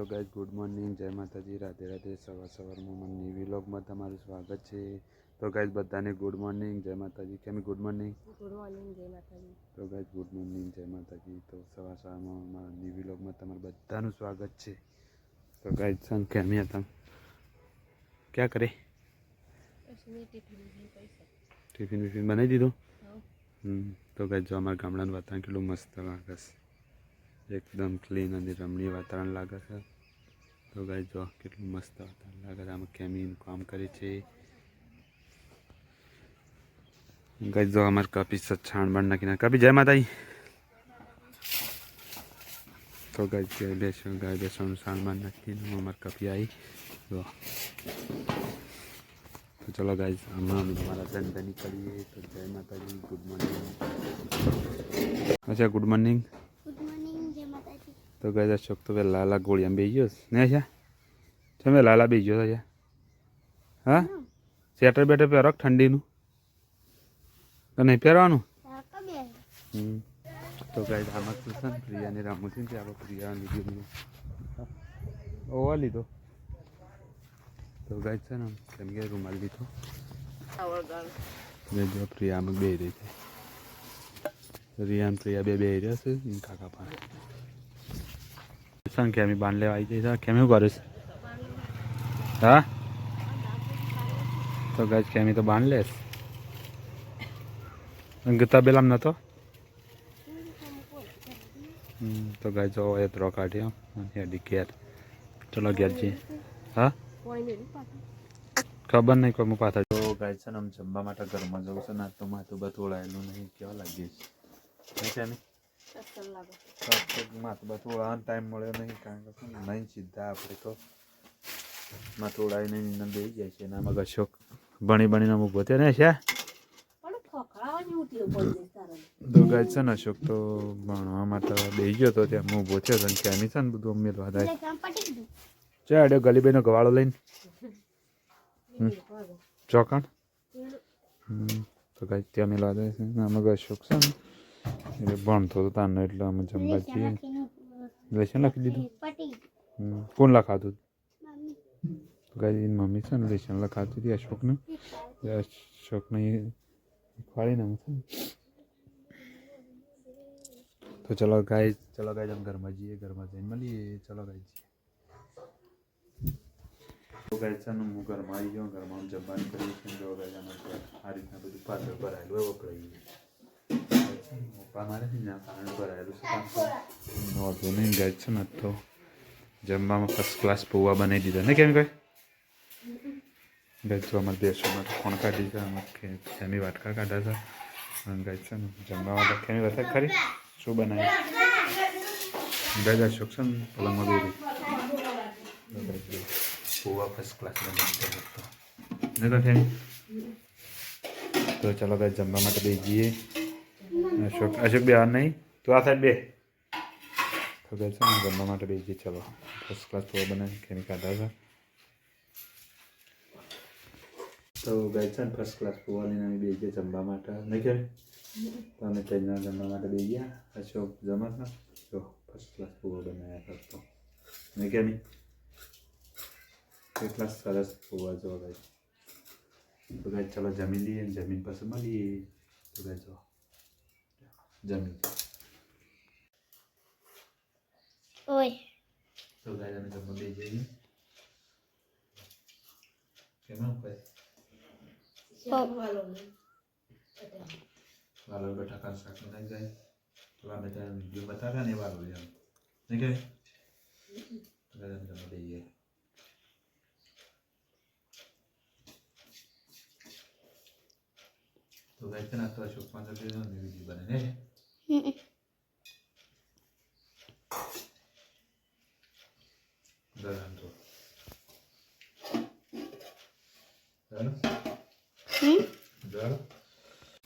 તો guys good morning જય માતાજી. રાધે રાધે. સવાર સવારમાં મનની વિલોગમાં તમારું સ્વાગત છે. તો ગાઈઝ બધાને ગુડ મોર્નિંગ જય માતાજી. કેમ ગુડ મોર્નિંગ ગુડ મોર્નિંગ જય માતાજી. તો ગાઈઝ ગુડ મોર્નિંગ જય માતાજી. તો સવાર સવારમાં મારા વિલોગમાં તમારું બધાનું સ્વાગત છે. તો ગાઈઝ સંગ કેમ હતા ક્યાં કરે? ટિફિન બિફિન બનાવી દીધું? હમ. તો ગાઈઝ જો અમારા ગામડાનું વાતાવરણ કેટલું મસ્ત લાગે છે. એકદમ ક્લીન અને રમણીય વાતાવરણ લાગે છે. તો ગાય જો કેટલું મસ્ત વાતાવરણ લાગે છે. આમાં કેમીન કામ કરે છે. ગાય જો અમારે કપી છાણ બાણ નાખીને કપી જય માતાજી. તો ગાય ગાય બેસો ગાય બેસવાનું છાણ બાણ નાખીને અમારે કપી આવી. જો. તો ચલો ગાય હમણાં અમે તમારા ધંધા નીકળીએ. તો જય માતાજી ગુડ મોર્નિંગ અચ્છા ગુડ મોર્નિંગ તો ગાઈઝ અશોક તો પેલા લાલા ગોળીમાં બે ગયો. ને છે તમે લાલા બેસી ગયો છે હા સ્વેટર બેટર પહેરો ઠંડીનું તો નહીં પહેરવાનું. તો ગાઈઝ આમાં શું છે ને પ્રિયાને રમવું છે ને આપણે પ્રિયા લીધો ઓવા લીધો તો ગાય છે ને કેમ કે રૂમાલ લીધો જો પ્રિયામાં બે રહી છે રિયાન પ્રિયા બે બે રહ્યા છે કાકા પાસે લેવા આવી જાય છે કેમી શું કરે છે હા તો ગાઈઝ કેમી તો બાંધ લેસ ગતા બેલામ નતો હમ, તો ગાય જો એ ત્રો કાઢ્યો હેડી ઘેર ચલો ઘેર જી હા નહીં ખબર નહીં કોઈ હું પાછા તો ગાય છે ને આમ જમવા માટે ઘરમાં જવું છે ને તો માથું બધું ઓળાયેલું નહીં કેવા છે? છે બધું ઓળાવાનો ટાઈમ મળ્યો નહીં કારણ કે નહીં સીધા આપણે તો માથું ઓળાવીને એને બેસી જાય છે. એનામાં અશોક ભણી ભણીને ઊભો થયો ને છે? તો છે ને અશોક તો ભણવા માટે બેસી ગયો તો ત્યાં હું ઊભો છે તો ત્યાંની છે ને બધું અમીર થાય ચાડ્યો ગલીભાઈનો ગવાળો લઈને. ચોકણ? તો કાંઈ ત્યાં મેળવા દે છે. આમાં અશોક છે ને એટલે ભણતો હતો તાનો એટલે અમે જમવા જઈએ લેશન લખી દીધું કોણ લખાતું તો મમ્મી છે ને લેશન લખાતું હતી અશોકને અશોકને આમ છે તો ચલો ગાય ચલો ગાય અમે ઘરમાં જઈએ ઘરમાં જઈને મળીએ ચલો ગાય જઈએ તો ગાય છે ને હું ઘરમાં આવી ગયો ઘરમાં જમવાનું કરીએ છીએ જો ગાય અમારે આ રીતના બધું પાત્ર ભરાયેલું હોય વપરાયું વાંધો નહીં ગાય છે ને તો જમવામાં ફર્સ્ટ ક્લાસ પૌવા બનાવી દીધા. ને કેમ કઈ ગાય જો અમારે બેસવા માટે કોણ કાઢી છે અમારે ખેમી વાટકા કાઢ્યા અને ગાય છે ને જમવા માટે ખેમી વાત ખરી શું બનાવ્યું? ગાય અશોક છે ને? પલંગમાં બેરી પૌવા ફર્સ્ટ ક્લાસ બનાવી દીધા હતો ને તો ખેમી તો ચાલો ગાય જમવા માટે બે જઈએ અશોક અશોક બે નહીં. તું આ સાઈડ બે. તો છે ને જમવા માટે બે જઈએ ચલો. ફર્સ્ટ ક્લાસ તો બનાવી ખેમી કાઢા છે. તો ગાય છે ને ફર્સ્ટ ક્લાસ પૂવાની અમે બે ગયા જમવા માટે. નહીં કે તો અમે ટ્રેનના જમવા માટે બે ગયા. અશોક જમા હતા જો ફર્સ્ટ ક્લાસ પૂવા બનાવ્યા કરતો નહીં કે નહીં કેટલા સરસ પૂવા જોવા ગાય તો ગાય ચલો જમી લઈએ જમીન પાસે મળીએ. તો ગાય જો. જમી ઓય તો ગાય અમે જમવા બે જઈએ કેમ ભાઈ વાલો બટાકા શાક બનાવી જાય તો અમે ત્યાં વીડિયો બતાવ્યા ને એ વાલો એમ નહીં કે ગરમ ગરમ દઈએ તો ગાય છે ને આ તો અશોક પાંચ વીડિયો બને ને ગરમ તો ચાલો ચાલો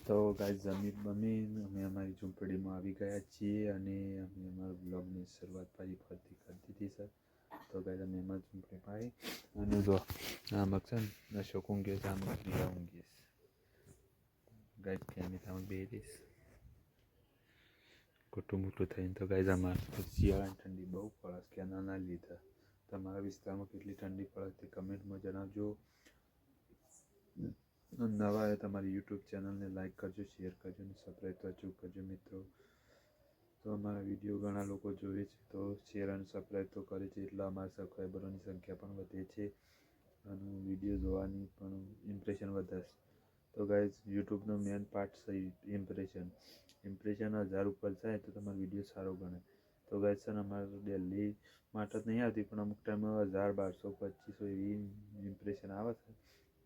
તો ગાય જમીન બમીન, અમે અમારી ઝૂંપડીમાં આવી ગયા છીએ અને અમે અમારા બ્લોગની શરૂઆત ફરી ફરતી કરી દીધી સર તો ગાય અમે એમાં ઝૂંપડીમાં આવી અને જો આમાં છે ને અશોક ઊંઘે છે આમાં પીરા ઊંઘે છે. ગાય ક્યાંની તમે બે રહીશ ખોટું મોટું થઈને તો ગાય અમારે શિયાળાની ઠંડી બહુ પડે કે નાના લીધા તમારા વિસ્તારમાં કેટલી ઠંડી પડે તે કમેન્ટમાં જણાવજો નવા હોય તમારી યુટ્યુબ ચેનલને લાઈક કરજો શેર કરજો અને સબસ્ક્રાઈબ તો અચૂક કરજો મિત્રો તો અમારા વીડિયો ઘણા લોકો જોવે છે તો શેર અને સબસ્ક્રાઈબ તો કરે છે એટલે અમારા સબસ્ક્રાઈબરોની સંખ્યા પણ વધે છે અને વીડિયો જોવાની પણ ઇમ્પ્રેશન વધારશે તો ગાઈઝ યુટ્યુબનો મેન પાર્ટ છે ઇમ્પ્રેશન ઇમ્પ્રેશન હજાર ઉપર જાય તો તમારો વીડિયો સારો ગણે તો ગાય સર અમારે ડેલી માટે જ નહીં આવતી, પણ અમુક ટાઈમે હજાર, બારસો, પચીસો એવી ઇમ્પ્રેશન આવે છે.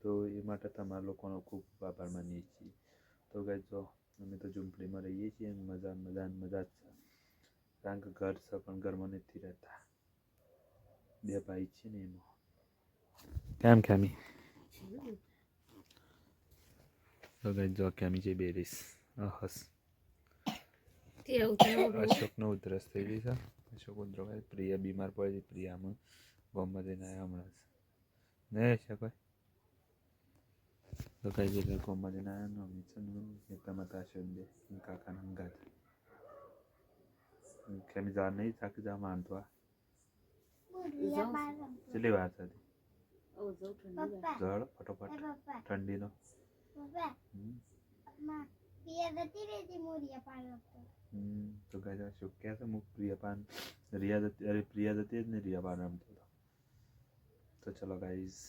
તો એ માટે તમારા લોકોનો ખૂબ આભાર માનીએ છીએ. તો ગાય જો, અમે તો ઝૂંપડીમાં રહીએ છીએ, મજા મજા મજા જ છે. કારણ કે ઘર છે, પણ ઘરમાં નથી રહેતા. બે ભાઈ છે ને એમાં. કેમ, કેમી? તો ગાય જો, કેમી છે બેરીસ હસ અશોકનો ઉધરસ થઈ ગઈ છે અશોક ઉધરસ પ્રિયા બીમાર પડી હતી પ્રિયામાં બોમ્બે જઈને આવ્યા હમણાં જ નહીં અશોક તો કઈ જગ્યાએ બોમ્બે જઈને આવ્યા નો અમે છે ને ખેતરમાં તાશો દે કાકાના અંગાત કેમ જા નહીં થાકી જા માનતો કેટલી વાત હતી ઓ જવું ઠંડી જળ ફટોફટ ઠંડીનો હમ. હમ, તો ગાય અશોક ક્યાં છે મુક પ્રિયપાન રિયા જતી અરે પ્રિયા જતી જ ને રિયાપાન રમતો હતો તો ચલો ગાઈઝ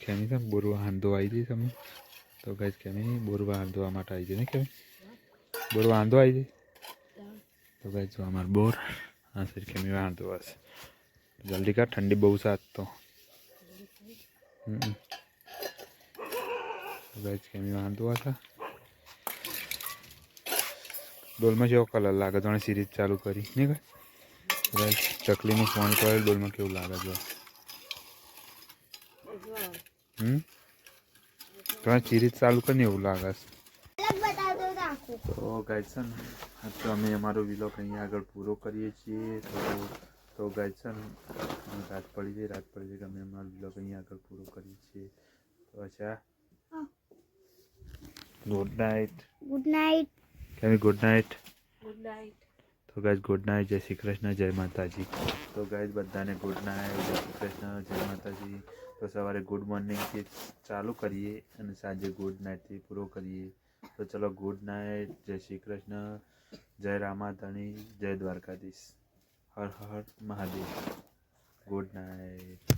કેમી તમે બોરવા હાંધો આવી જઈ તમે તો ગાઈઝ કેમી બોરવા હાંધવા માટે આવી જઈ ને કેમી બોરવા હાંધો આવી જઈ તો ગાઈઝ જો અમાર બોર હા સર કેમી હાંધો હશે જલ્દી કર ઠંડી બહુ સાત તો. હમ ગાઈઝ કેમી વાંધો હતા ડોલમાં જેવો કલર લાગે? તો સિરીઝ ચાલુ કરી. નહીં ગાઈઝ ચકલીનું ફોન કરે ડોલમાં કેવું લાગે છે હમ? તમે સિરીઝ ચાલુ કરીને એવું લાગે છે. તો ગાય છે ને તો અમે અમારો વિલોગ અહીંયા આગળ પૂરો કરીએ છીએ. તો તો ગાય છે ને રાત પડી જાય રાત પડી જાય અમે અમારો વિલોગ અહીંયા આગળ પૂરો કરીએ છીએ. તો અચ્છા. ગુડ નાઇટ ગુડ નાઇટ કેમી ગુડ નાઇટ ગુડ નાઇટ તો ગાઈઝ ગુડ નાઇટ જય શ્રી કૃષ્ણ જય માતાજી તો ગાઈઝ બધાને ગુડ નાઇટ જય શ્રી કૃષ્ણ જય માતાજી તો સવારે ગુડ મોર્નિંગથી ચાલુ કરીએ અને સાંજે ગુડ નાઇટથી પૂરો કરીએ તો ચલો ગુડ નાઇટ જય શ્રી કૃષ્ણ જય રામાધણી જય દ્વારકાધીશ હર હર મહાદેવ ગુડ નાઇટ